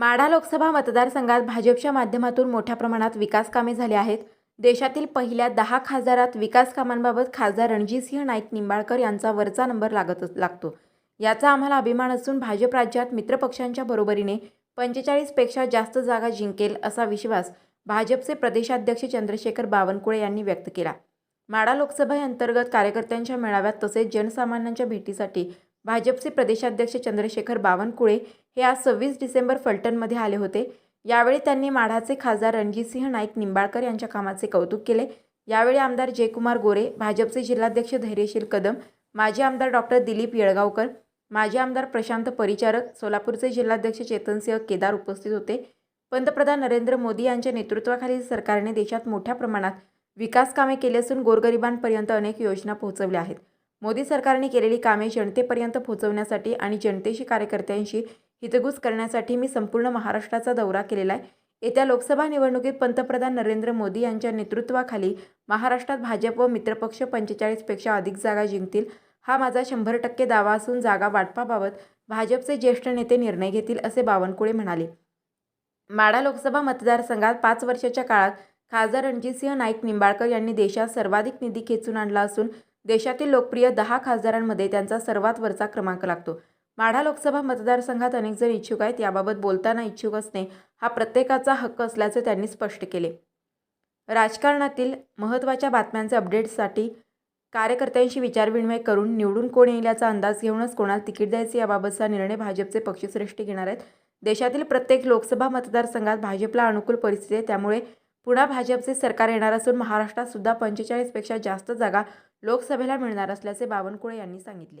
माढा लोकसभा मतदारसंघात भाजपच्या माध्यमातून मोठ्या प्रमाणात विकास कामे झाली आहेत. देशातील पहिल्या दहा खासदारात विकास कामांबाबत खासदार रणजितसिंह नाईक निंबाळकर यांचा वरचा नंबर लागत लागतो. याचा आम्हाला अभिमान असून भाजप राज्यात मित्रपक्षांच्या बरोबरीने पंचेचाळीसपेक्षा जास्त जागा जिंकेल असा विश्वास भाजपचे प्रदेशाध्यक्ष चंद्रशेखर बावनकुळे यांनी व्यक्त केला. माढा लोकसभेअंतर्गत कार्यकर्त्यांच्या मेळाव्यात तसेच जनसामान्यांच्या भेटीसाठी भाजपचे प्रदेशाध्यक्ष चंद्रशेखर बावनकुळे हे आज सव्वीस डिसेंबर फलटणमध्ये आले होते. यावेळी त्यांनी माढाचे खासदार रणजितसिंह नाईक निंबाळकर यांच्या कामाचे कौतुक केले. यावेळी आमदार जयकुमार गोरे भाजपचे जिल्हाध्यक्ष धैर्यशील कदम माजी आमदार डॉक्टर दिलीप येळगावकर माजी आमदार प्रशांत परिचारक सोलापूरचे जिल्हाध्यक्ष चेतनसिंह केदार उपस्थित होते. पंतप्रधान नरेंद्र मोदी यांच्या नेतृत्वाखालील सरकारने देशात मोठ्या प्रमाणात विकास कामे केली असून गोरगरिबांपर्यंत अनेक योजना पोहोचवल्या आहेत. मोदी सरकारने केलेली कामे जनतेपर्यंत पोहोचवण्यासाठी आणि जनतेशी कार्यकर्त्यांशी हितगुज करण्यासाठी मी संपूर्ण महाराष्ट्राचा दौरा केलेला आहे. येत्या लोकसभा निवडणुकीत पंतप्रधान नरेंद्र मोदी यांच्या नेतृत्वाखाली महाराष्ट्रात भाजप व मित्रपक्ष पंचेचाळीसपेक्षा अधिक जागा जिंकतील. हा माझा शंभर टक्के दावा असून जागा वाटपाबाबत भाजपचे ज्येष्ठ नेते निर्णय घेतील असे बावनकुळे म्हणाले. माडा लोकसभा मतदारसंघात पाच वर्षाच्या काळात खासदार रणजितसिंह नाईक निंबाळकर यांनी देशात सर्वाधिक निधी खेचून आणला असून देशातील लोकप्रिय दहा खासदारांमध्ये त्यांचा सर्वात वरचा क्रमांक लागतो. माढा लोकसभा मतदारसंघात अनेक जण इच्छुक आहेत. याबाबत बोलताना इच्छुक असणे हा प्रत्येकाचा हक्क असल्याचे त्यांनी स्पष्ट केले. राजकारणातील महत्त्वाच्या बातम्यांचे अपडेट्ससाठी कार्यकर्त्यांशी विचारविनिमय करून निवडून कोण येईल याचा अंदाज घेऊनच कोणाला तिकीट द्यायचे याबाबतचा निर्णय भाजपचे पक्षश्रेष्ठी घेणार आहेत. देशातील प्रत्येक लोकसभा मतदारसंघात भाजपला अनुकूल परिस्थिती आहे. त्यामुळे पुन्हा भाजपचे सरकार येणार असून महाराष्ट्रात सुद्धा पंचेचाळीसपेक्षा जास्त जागा लोकसभेला मिळणार असल्याचे बावनकुळे यांनी सांगितले.